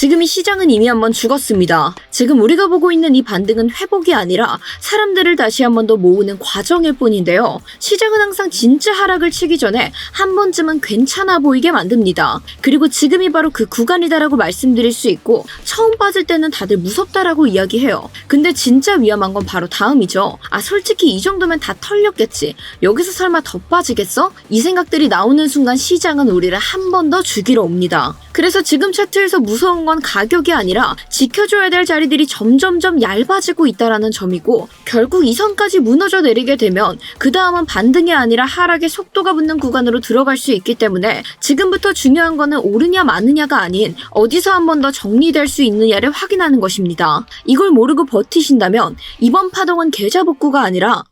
지금 이 시장은 이미 한번 죽었습니다. 지금 우리가 보고 있는 이 반등은 회복이 아니라 사람들을 다시 한 번 더 모으는 과정일 뿐인데요. 시장은 항상 진짜 하락을 치기 전에 한 번쯤은 괜찮아 보이게 만듭니다. 그리고 지금이 바로 그 구간이다라고 말씀드릴 수 있고 처음 빠질 때는 다들 무섭다라고 이야기해요. 근데 진짜 위험한 건 바로 다음이죠. 아 솔직히 이 정도면 다 털렸겠지. 여기서 설마 더 빠지겠어? 이 생각들이 나오는 순간 시장은 우리를 한 번더 죽이러 옵니다. 그래서 지금 차트에서 무서운 건 가격이 아니라 지켜줘야 될 자리들이 점점점 얇아지고 있다라는 점이고 결국 이 선까지 무너져 내리게 되면 그 다음은 반등이 아니라 하락의 속도가 붙는 구간으로 들어갈 수 있기 때문에 지금부터 중요한 거는 오르냐 마느냐가 아닌 어디서 한 번 더 정리될 수 있느냐를 확인하는 것입니다. 이걸 모르고 버티신다면 이번 파동은 계좌 복구가 아니라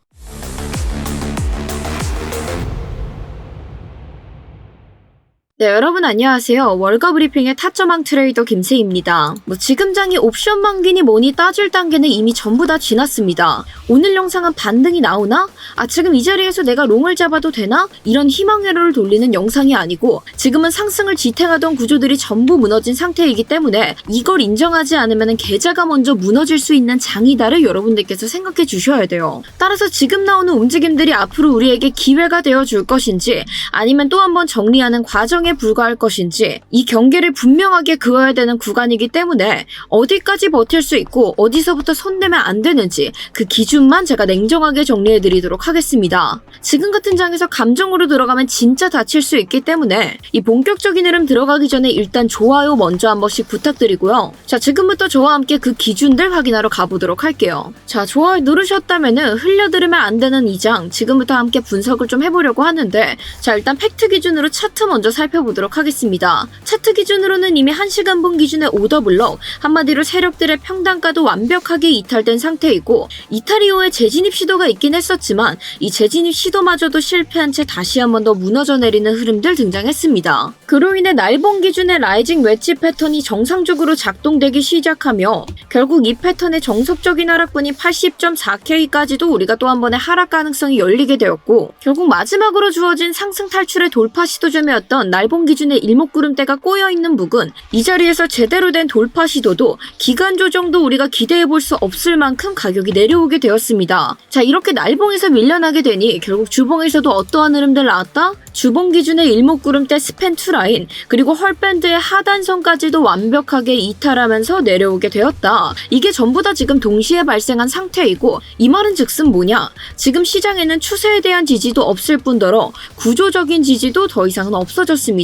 네, 여러분 안녕하세요. 월가 브리핑의 타점왕 트레이더 김세입니다. 뭐 지금 장이 옵션 만기니 뭐니 따질 단계는 이미 전부 다 지났습니다. 오늘 영상은 반등이 나오나? 아 지금 이 자리에서 내가 롱을 잡아도 되나? 이런 희망 회로를 돌리는 영상이 아니고 지금은 상승을 지탱하던 구조들이 전부 무너진 상태이기 때문에 이걸 인정하지 않으면 계좌가 먼저 무너질 수 있는 장이다를 여러분들께서 생각해 주셔야 돼요. 따라서 지금 나오는 움직임들이 앞으로 우리에게 기회가 되어 줄 것인지 아니면 또 한번 정리하는 과정에 불과할 것인지 이 경계를 분명하게 그어야 되는 구간이기 때문에 어디까지 버틸 수 있고 어디서부터 손대면 안 되는지 그 기준만 제가 냉정하게 정리해 드리도록 하겠습니다. 지금 같은 장에서 감정으로 들어가면 진짜 다칠 수 있기 때문에 이 본격적인 흐름 들어가기 전에 일단 좋아요 먼저 한 번씩 부탁드리고요. 자, 지금부터 저와 함께 그 기준들 확인하러 가보도록 할게요. 자, 좋아요 누르셨다면은 흘려 들으면 안 되는 이 장 지금부터 함께 분석을 좀 해보려고 하는데 자, 일단 팩트 기준으로 차트 먼저 살펴 보도록 하겠습니다. 차트 기준으로는 이미 1시간 분 기준의 오더블럭, 한마디로 세력들의 평단가도 완벽하게 이탈된 상태이고 이탈 이후에 재진입 시도가 있긴 했었지만 이 재진입 시도마저도 실패한 채 다시 한 번 더 무너져 내리는 흐름들 등장했습니다. 그로 인해 날봉 기준의 라이징 웨지 패턴이 정상적으로 작동되기 시작하며 결국 이 패턴의 정석적인 하락분이 80.4K까지도 우리가 또 한 번의 하락 가능성이 열리게 되었고 결국 마지막으로 주어진 상승 탈출의 돌파 시도점이었던 날봉 기준의 일목구름대가 꼬여있는 부근 이 자리에서 제대로 된 돌파 시도도 기간 조정도 우리가 기대해 볼 수 없을 만큼 가격이 내려오게 되었습니다. 자 이렇게 날봉에서 밀려나게 되니 결국 주봉에서도 어떠한 흐름들 나왔다? 주봉 기준의 일목구름대 스팬 투 라인 그리고 헐밴드의 하단선까지도 완벽하게 이탈하면서 내려오게 되었다. 이게 전부 다 지금 동시에 발생한 상태이고 이 말은 즉슨 뭐냐? 지금 시장에는 추세에 대한 지지도 없을 뿐더러 구조적인 지지도 더 이상은 없어졌습니다.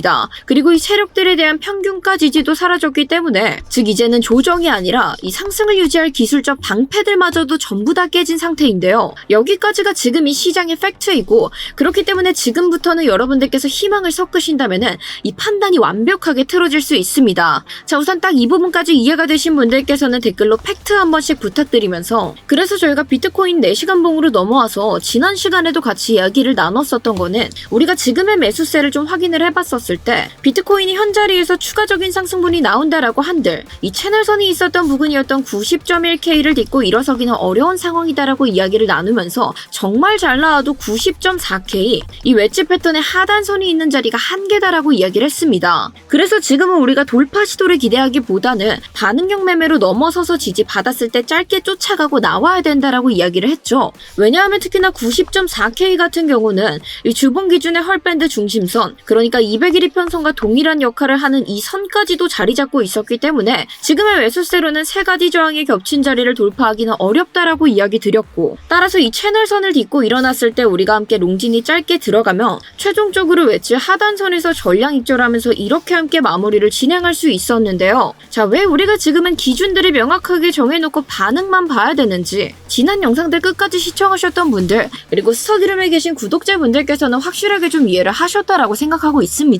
그리고 이 세력들에 대한 평균가 지지도 사라졌기 때문에 즉 이제는 조정이 아니라 이 상승을 유지할 기술적 방패들마저도 전부 다 깨진 상태인데요. 여기까지가 지금 이 시장의 팩트이고 그렇기 때문에 지금부터는 여러분들께서 희망을 섞으신다면은 이 판단이 완벽하게 틀어질 수 있습니다. 자 우선 딱 이 부분까지 이해가 되신 분들께서는 댓글로 팩트 한 번씩 부탁드리면서 그래서 저희가 비트코인 4시간 봉으로 넘어와서 지난 시간에도 같이 이야기를 나눴었던 거는 우리가 지금의 매수세를 좀 확인을 해봤었 을 때 비트코인이 현 자리에서 추가적인 상승분이 나온다라고 한들 이 채널선이 있었던 부분이었던 90.1K를 딛고 일어서기는 어려운 상황이다라고 이야기를 나누면서 정말 잘 나와도 90.4K 이 웨지 패턴의 하단선이 있는 자리가 한계다라고 이야기를 했습니다. 그래서 지금은 우리가 돌파 시도를 기대하기보다는 반응형 매매로 넘어서서 지지 받았을 때 짧게 쫓아가고 나와야 된다라고 이야기를 했죠. 왜냐하면 특히나 90.4K 같은 경우는 이 주봉 기준의 헐밴드 중심선 그러니까 201이 편선과 동일한 역할을 하는 이 선까지도 자리 잡고 있었기 때문에 지금의 매수세로는 세 가지 저항이 겹친 자리를 돌파하기는 어렵다라고 이야기 드렸고 따라서 이 채널선을 딛고 일어났을 때 우리가 함께 롱진이 짧게 들어가며 최종적으로 웨지 하단선에서 전량 익절하면서 이렇게 함께 마무리를 진행할 수 있었는데요. 자, 왜 우리가 지금은 기준들을 명확하게 정해놓고 반응만 봐야 되는지 지난 영상들 끝까지 시청하셨던 분들 그리고 스터디룸에 계신 구독자분들께서는 확실하게 좀 이해를 하셨다라고 생각하고 있습니다.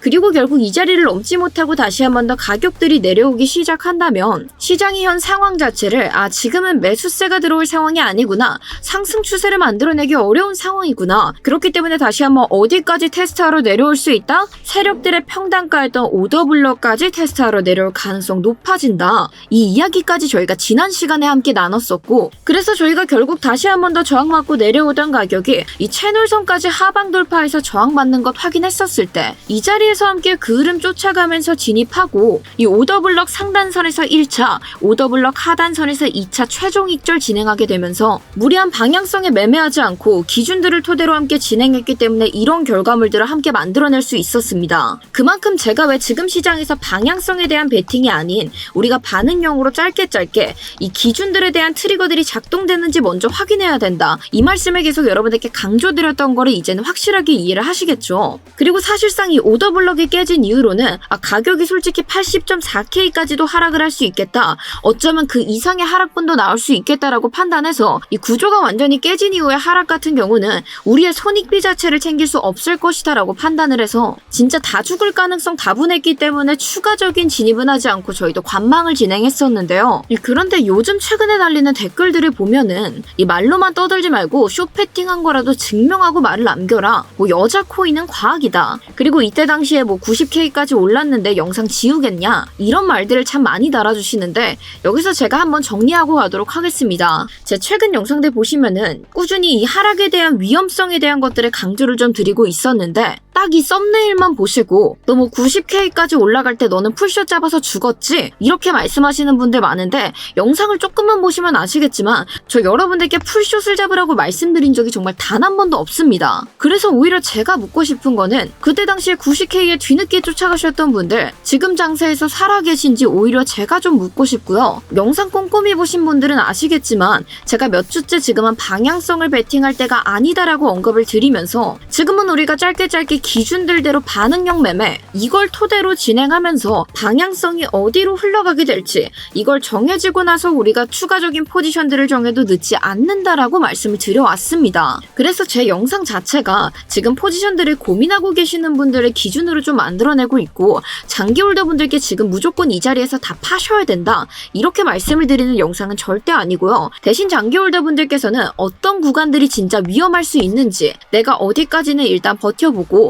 그리고 결국 이 자리를 넘지 못하고 다시 한 번 더 가격들이 내려오기 시작한다면 시장이 현 상황 자체를 아 지금은 매수세가 들어올 상황이 아니구나 상승 추세를 만들어내기 어려운 상황이구나 그렇기 때문에 다시 한번 어디까지 테스트하러 내려올 수 있다? 세력들의 평단가였던 오더블럭까지 테스트하러 내려올 가능성 높아진다. 이 이야기까지 저희가 지난 시간에 함께 나눴었고 그래서 저희가 결국 다시 한 번 더 저항받고 내려오던 가격이 이 채널선까지 하방 돌파해서 저항받는 것 확인했었을 때이 자리에서 함께 그 흐름 쫓아가면서 진입하고 이 오더블럭 상단선에서 1차, 오더블럭 하단선에서 2차 최종 익절 진행하게 되면서 무리한 방향성에 매매하지 않고 기준들을 토대로 함께 진행했기 때문에 이런 결과물들을 함께 만들어낼 수 있었습니다. 그만큼 제가 왜 지금 시장에서 방향성에 대한 베팅이 아닌 우리가 반응용으로 짧게 짧게 이 기준들에 대한 트리거들이 작동되는지 먼저 확인해야 된다. 이 말씀을 계속 여러분들께 강조드렸던 거를 이제는 확실하게 이해를 하시겠죠. 그리고 사실상 이 오더블럭이 깨진 이후로는 아, 가격이 솔직히 80.4K까지도 하락을 할 수 있겠다. 어쩌면 그 이상의 하락분도 나올 수 있겠다라고 판단해서 이 구조가 완전히 깨진 이후의 하락 같은 경우는 우리의 손익비 자체를 챙길 수 없을 것이다라고 판단을 해서 진짜 다 죽을 가능성 다분했기 때문에 추가적인 진입은 하지 않고 저희도 관망을 진행했었는데요. 이 그런데 요즘 최근에 달리는 댓글들을 보면은 이 말로만 떠들지 말고 쇼패팅한 거라도 증명하고 말을 남겨라. 뭐 여자 코인은 과학이다. 그리고 이때 당시에 뭐 90K까지 올랐는데 영상 지우겠냐? 이런 말들을 참 많이 달아주시는데 여기서 제가 한번 정리하고 가도록 하겠습니다. 제 최근 영상들 보시면은 꾸준히 이 하락에 대한 위험성에 대한 것들을 강조를 좀 드리고 있었는데 딱 이 썸네일만 보시고 너무 90K까지 올라갈 때 너는 풀샷 잡아서 죽었지? 이렇게 말씀하시는 분들 많은데 영상을 조금만 보시면 아시겠지만 저 여러분들께 풀샷을 잡으라고 말씀드린 적이 정말 단 한 번도 없습니다. 그래서 오히려 제가 묻고 싶은 거는 그때 당시에 90K에 뒤늦게 쫓아가셨던 분들 지금 장세에서 살아계신지 오히려 제가 좀 묻고 싶고요. 영상 꼼꼼히 보신 분들은 아시겠지만 제가 몇 주째 지금은 방향성을 베팅할 때가 아니다라고 언급을 드리면서 지금은 우리가 짧게 짧게 기준들대로 반응형 매매 이걸 토대로 진행하면서 방향성이 어디로 흘러가게 될지 이걸 정해지고 나서 우리가 추가적인 포지션들을 정해도 늦지 않는다라고 말씀을 드려왔습니다. 그래서 제 영상 자체가 지금 포지션들을 고민하고 계시는 분들의 기준으로 좀 만들어내고 있고 장기 홀더 분들께 지금 무조건 이 자리에서 다 파셔야 된다 이렇게 말씀을 드리는 영상은 절대 아니고요. 대신 장기 홀더 분들께서는 어떤 구간들이 진짜 위험할 수 있는지 내가 어디까지는 일단 버텨보고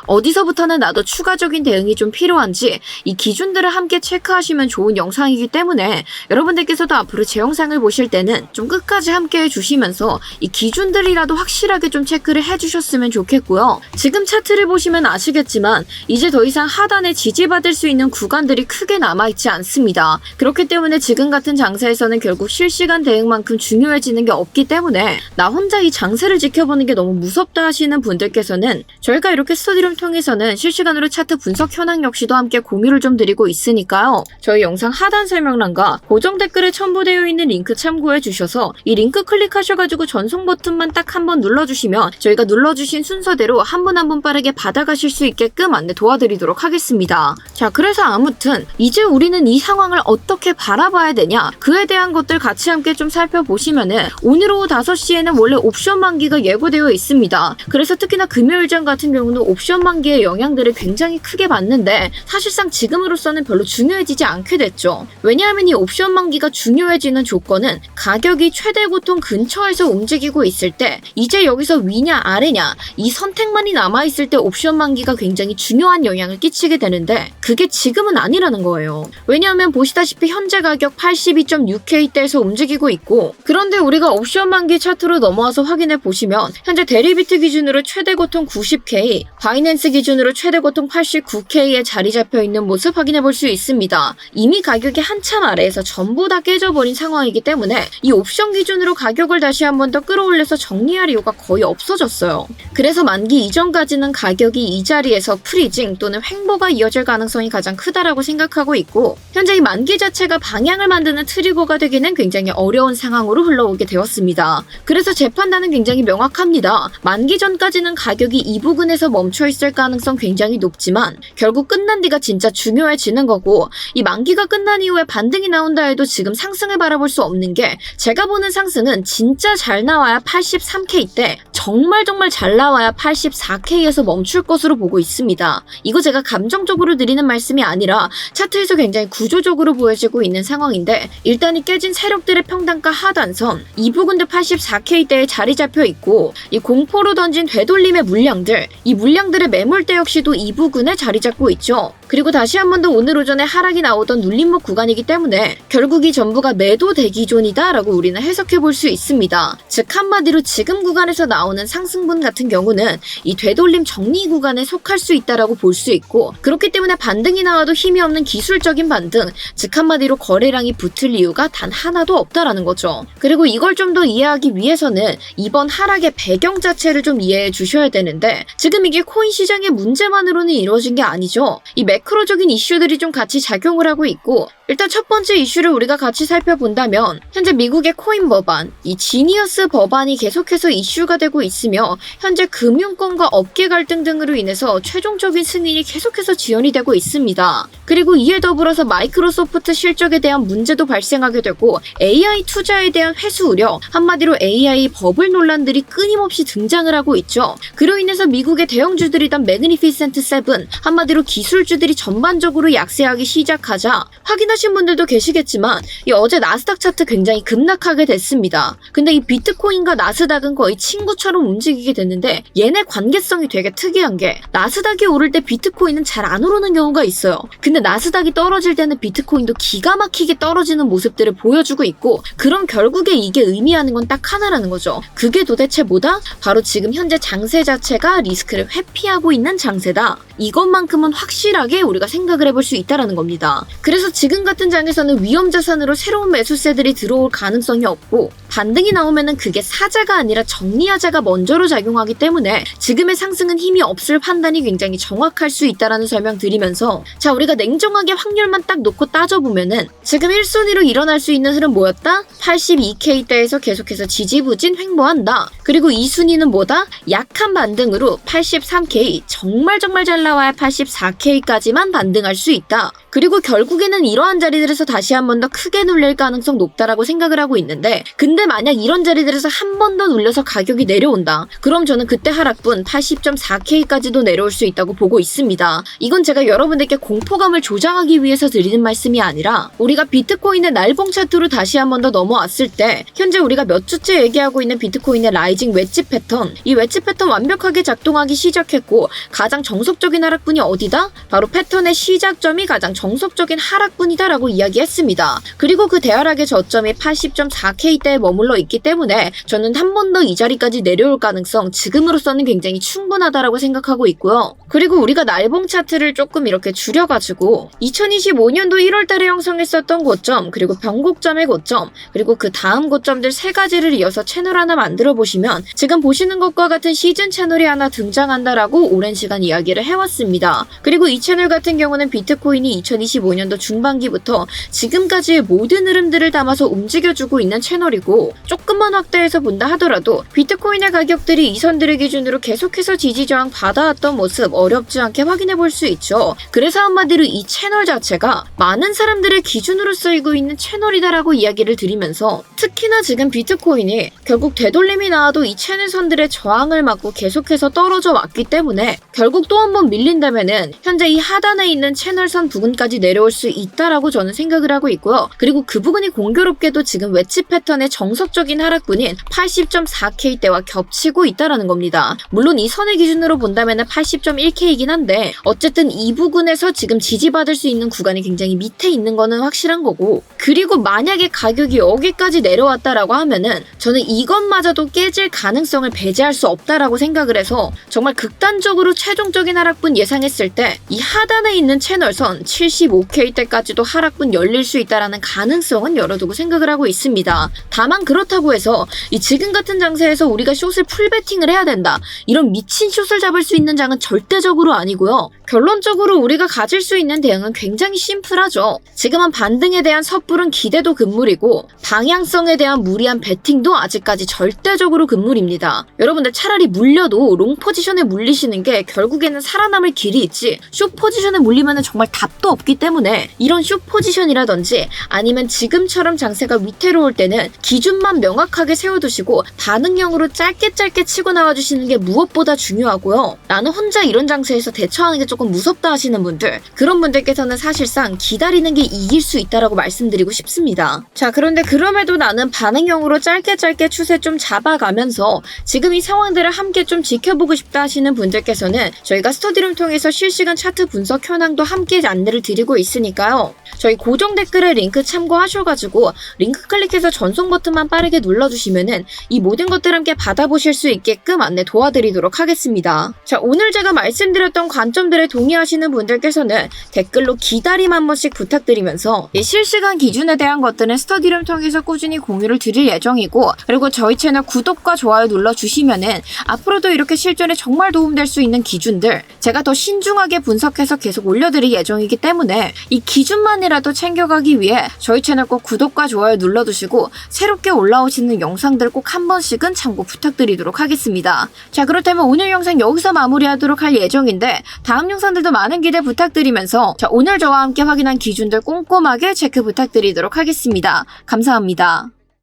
어디서부터는 나도 추가적인 대응이 좀 필요한지 이 기준들을 함께 체크하시면 좋은 영상이기 때문에 여러분들께서도 앞으로 제 영상을 보실 때는 좀 끝까지 함께 해주시면서 이 기준들이라도 확실하게 좀 체크를 해주셨으면 좋겠고요. 지금 차트를 보시면 아시겠지만 이제 더 이상 하단에 지지받을 수 있는 구간들이 크게 남아있지 않습니다. 그렇기 때문에 지금 같은 장세에서는 결국 실시간 대응만큼 중요해지는 게 없기 때문에 나 혼자 이 장세를 지켜보는 게 너무 무섭다 하시는 분들께서는 저희가 이렇게 스터디룸 통해서는 실시간으로 차트 분석 현황 역시도 함께 공유를 좀 드리고 있으니까요. 저희 영상 하단 설명란과 고정 댓글에 첨부되어 있는 링크 참고해 주셔서 이 링크 클릭하셔가지고 전송 버튼만 딱 한 번 눌러주시면 저희가 눌러주신 순서대로 한 분 한 분 빠르게 받아가실 수 있게끔 안내 도와드리도록 하겠습니다. 자, 그래서 아무튼 이제 우리는 이 상황을 어떻게 바라봐야 되냐 그에 대한 것들 같이 함께 좀 살펴보시면은 오늘 오후 5시에는 원래 옵션 만기가 예고되어 있습니다. 그래서 특히나 금요일장 같은 경우는 옵션 만기의 영향들을 굉장히 크게 받는데 사실상 지금으로서는 별로 중요해지지 않게 됐죠. 왜냐하면 이 옵션 만기가 중요해지는 조건은 가격이 최대 고통 근처에서 움직이고 있을 때 이제 여기서 위냐 아래냐 이 선택만이 남아있을 때 옵션 만기가 굉장히 중요한 영향을 끼치게 되는데 그게 지금은 아니라는 거예요. 왜냐하면 보시다시피 현재 가격 82.6K대에서 움직이고 있고 그런데 우리가 옵션 만기 차트로 넘어와서 확인해 보시면 현재 데리비트 기준으로 최대 고통 90K, 바이낸스 기준으로 최대 고통 89K에 자리 잡혀 있는 모습 확인해 볼 수 있습니다. 이미 가격이 한참 아래에서 전부 다 깨져버린 상황이기 때문에 이 옵션 기준으로 가격을 다시 한 번 더 끌어올려서 정리할 이유가 거의 없어졌어요. 그래서 만기 이전까지는 가격이 이 자리에서 프리징 또는 횡보가 이어질 가능성이 가장 크다라고 생각하고 있고 현재 이 만기 자체가 방향을 만드는 트리거가 되기는 굉장히 어려운 상황으로 흘러오게 되었습니다. 그래서 제 판단은 굉장히 명확합니다. 만기 전까지는 가격이 이 부근에서 멈춰 있을 가능성 굉장히 높지만 결국 끝난 뒤가 진짜 중요해지는 거고 이 만기가 끝난 이후에 반등이 나온다 해도 지금 상승을 바라볼 수 없는 게 제가 보는 상승은 진짜 잘 나와야 83K 때 정말 정말 잘 나와야 84K에서 멈출 것으로 보고 있습니다. 이거 제가 감정적으로 드리는 말씀이 아니라 차트에서 굉장히 구조적으로 보여지고 있는 상황인데 일단 이 깨진 세력들의 평단가 하단선 이 부근도 84K대에 자리 잡혀 있고 이 공포로 던진 되돌림의 물량들 이 물량들의 매물대 역시도 이 부근에 자리 잡고 있죠. 그리고 다시 한 번 더 오늘 오전에 하락이 나오던 눌림목 구간이기 때문에 결국 이 전부가 매도 대기존이다 라고 우리는 해석해 볼 수 있습니다. 즉 한마디로 지금 구간에서 나오는 상승분 같은 경우는 이 되돌림 정리 구간에 속할 수 있다라고 볼 수 있고 그렇기 때문에 반등이 나와도 힘이 없는 기술적인 반등, 즉 한마디로 거래량이 붙을 이유가 단 하나도 없다라는 거죠. 그리고 이걸 좀 더 이해하기 위해서는 이번 하락의 배경 자체를 좀 이해해 주셔야 되는데 지금 이게 코인 시장의 문제만으로는 이루어진 게 아니죠. 이 매크로적인 이슈들이 좀 같이 작용을 하고 있고 일단 첫 번째 이슈를 우리가 같이 살펴본다면 현재 미국의 코인 법안, 이 지니어스 법안이 계속해서 이슈가 되고 있으며 현재 금융권과 업계 갈등 등으로 인해서 최종적인 승인이 계속해서 지연이 되고 있습니다. 그리고 이에 더불어서 마이크로소프트 실적에 대한 문제도 발생하게 되고 AI 투자에 대한 회수 우려, 한마디로 AI 버블 논란들이 끊임없이 등장을 하고 있죠. 그로 인해서 미국의 대형주들이던 매그니피센트 세븐, 한마디로 기술주들이 전반적으로 약세하기 시작하자 확인하 신 분들도 계시겠지만 이 어제 나스닥 차트 굉장히 급락하게 됐습니다. 근데 이 비트코인과 나스닥은 거의 친구처럼 움직이게 됐는데 얘네 관계성이 되게 특이한 게 나스닥이 오를 때 비트코인은 잘 안 오르는 경우가 있어요. 근데 나스닥이 떨어질 때는 비트코인도 기가 막히게 떨어지는 모습들을 보여주고 있고 그럼 결국에 이게 의미하는 건 딱 하나라는 거죠. 그게 도대체 뭐다? 바로 지금 현재 장세 자체가 리스크를 회피하고 있는 장세다. 이것만큼은 확실하게 우리가 생각을 해볼 수 있다라는 겁니다. 그래서 지금 같은 장에서는 위험 자산으로 새로운 매수세들이 들어올 가능성이 없고 반등이 나오면은 그게 사자가 아니라 정리하자가 먼저로 작용하기 때문에 지금의 상승은 힘이 없을 판단이 굉장히 정확할 수 있다라는 설명 드리면서 자 우리가 냉정하게 확률만 딱 놓고 따져보면은 지금 1순위로 일어날 수 있는 흐름 뭐였다? 82K대에서 계속해서 지지부진 횡보한다. 그리고 2순위는 뭐다? 약한 반등으로 83K 정말 정말 잘 나와야 84K까지만 반등할 수 있다. 그리고 결국에는 이러한 자리들에서 다시 한 번 더 크게 눌릴 가능성 높다라고 생각을 하고 있는데 근데 만약 이런 자리들에서 한 번 더 눌려서 가격이 내려온다. 그럼 저는 그때 하락분 80.4K까지도 내려올 수 있다고 보고 있습니다. 이건 제가 여러분들께 공포감을 조장하기 위해서 드리는 말씀이 아니라 우리가 비트코인의 날봉 차트로 다시 한 번 더 넘어왔을 때 현재 우리가 몇 주째 얘기하고 있는 비트코인의 라이징 웨지 패턴 이 웨지 패턴 완벽하게 작동하기 시작했고 가장 정석적인 하락분이 어디다? 바로 패턴의 시작점이 가장 정석적인 하락분이다 라고 이야기했습니다. 그리고 그 대하락의 저점이 80.4K대에 머물러 있기 때문에 저는 한 번 더 이 자리까지 내려올 가능성 지금으로서는 굉장히 충분하다라고 생각하고 있고요. 그리고 우리가 날봉 차트를 조금 이렇게 줄여가지고 2025년도 1월달에 형성했었던 고점 그리고 변곡점의 고점 그리고 그 다음 고점들 세 가지를 이어서 채널 하나 만들어 보시면 지금 보시는 것과 같은 시즌 채널이 하나 등장한다라고 오랜 시간 이야기를 해왔습니다. 그리고 이 채널 같은 경우는 비트코인이 2025년도 중반기 부터 지금까지의 모든 흐름들을 담아서 움직여주고 있는 채널이고 조금만 확대해서 본다 하더라도 비트코인의 가격들이 이 선들을 기준으로 계속해서 지지 저항 받아왔던 모습 어렵지 않게 확인해 볼 수 있죠. 그래서 한마디로 이 채널 자체가 많은 사람들의 기준으로 쓰이고 있는 채널이다라고 이야기를 드리면서 특히나 지금 비트코인이 결국 되돌림이 나와도 이 채널 선들의 저항을 막고 계속해서 떨어져 왔기 때문에 결국 또 한 번 밀린다면은 현재 이 하단에 있는 채널선 부근까지 내려올 수 있다라고 저는 생각을 하고 있고요. 그리고 그 부분이 공교롭게도 지금 웨치 패턴의 정석적인 하락분인 80.4K대와 겹치고 있다라는 겁니다. 물론 이 선의 기준으로 본다면은 80.1K이긴 한데 어쨌든 이 부근에서 지금 지지받을 수 있는 구간이 굉장히 밑에 있는 거는 확실한 거고 그리고 만약에 가격이 여기까지 내려왔다라고 하면은 저는 이것마저도 깨질 가능성을 배제할 수 없다라고 생각을 해서 정말 극단적으로 최종적인 하락분 예상했을 때 이 하단에 있는 채널선 75K 때까지도 하락분 열릴 수 있다라는 가능성은 열어두고 생각을 하고 있습니다. 다만 그렇다고 해서 이 지금 같은 장세에서 우리가 숏을 풀베팅을 해야 된다. 이런 미친 숏을 잡을 수 있는 장은 절대적으로 아니고요. 결론적으로 우리가 가질 수 있는 대응은 굉장히 심플하죠. 지금은 반등에 대한 섣부른 기대도 금물이고 방향성에 대한 무리한 베팅도 아직까지 절대적으로 금물입니다. 여러분들 차라리 물려도 롱 포지션에 물리시는 게 결국에는 살아남을 길이 있지 숏 포지션에 물리면 정말 답도 없기 때문에 이런 숏 포지션이라든지 아니면 지금처럼 장세가 위태로울 때는 기준만 명확하게 세워두시고 반응형으로 짧게 짧게 치고 나와주시는 게 무엇보다 중요하고요. 나는 혼자 이런 장세에서 대처하는 게 조금 무섭다 하시는 분들, 그런 분들께서는 사실상 기다리는 게 이길 수 있다라고 말씀드리고 싶습니다. 자, 그런데 그럼에도 나는 반응형으로 짧게 짧게 추세 좀 잡아가면서 지금 이 상황들을 함께 좀 지켜보고 싶다 하시는 분들께서는 저희가 스터디룸 통해서 실시간 차트 분석 현황도 함께 안내를 드리고 있으니까요. 저희 고정 댓글에 링크 참고하셔가지고 링크 클릭해서 전송 버튼만 빠르게 눌러주시면은 이 모든 것들 함께 받아보실 수 있게끔 안내 도와드리도록 하겠습니다. 자, 오늘 제가 말씀드렸던 관점들에 동의하시는 분들께서는 댓글로 기다림 한 번씩 부탁드리면서 이 실시간 기준에 대한 것들은 스터디룸 통해서 꾸준히 공유를 드릴 예정이고 그리고 저희 채널 구독과 좋아요 눌러주시면은 앞으로도 이렇게 실전에 정말 도움될 수 있는 기준들 제가 더 신중하게 분석해서 계속 올려드릴 예정이기 때문에 이 기준만 이라도 챙겨가기 위해 저희 채널 꼭 구독과 좋아요 눌러두시고 새롭게 올라오시는 영상들 꼭 한 번씩은 참고 부탁드리도록 하겠습니다. 자 그렇다면 오늘 영상 여기서 마무리하도록 할 예정인데 다음 영상들도 많은 기대 부탁드리면서 자 오늘 저와 함께 확인한 기준들 꼼꼼하게 체크 부탁드리도록 하겠습니다. 감사합니다.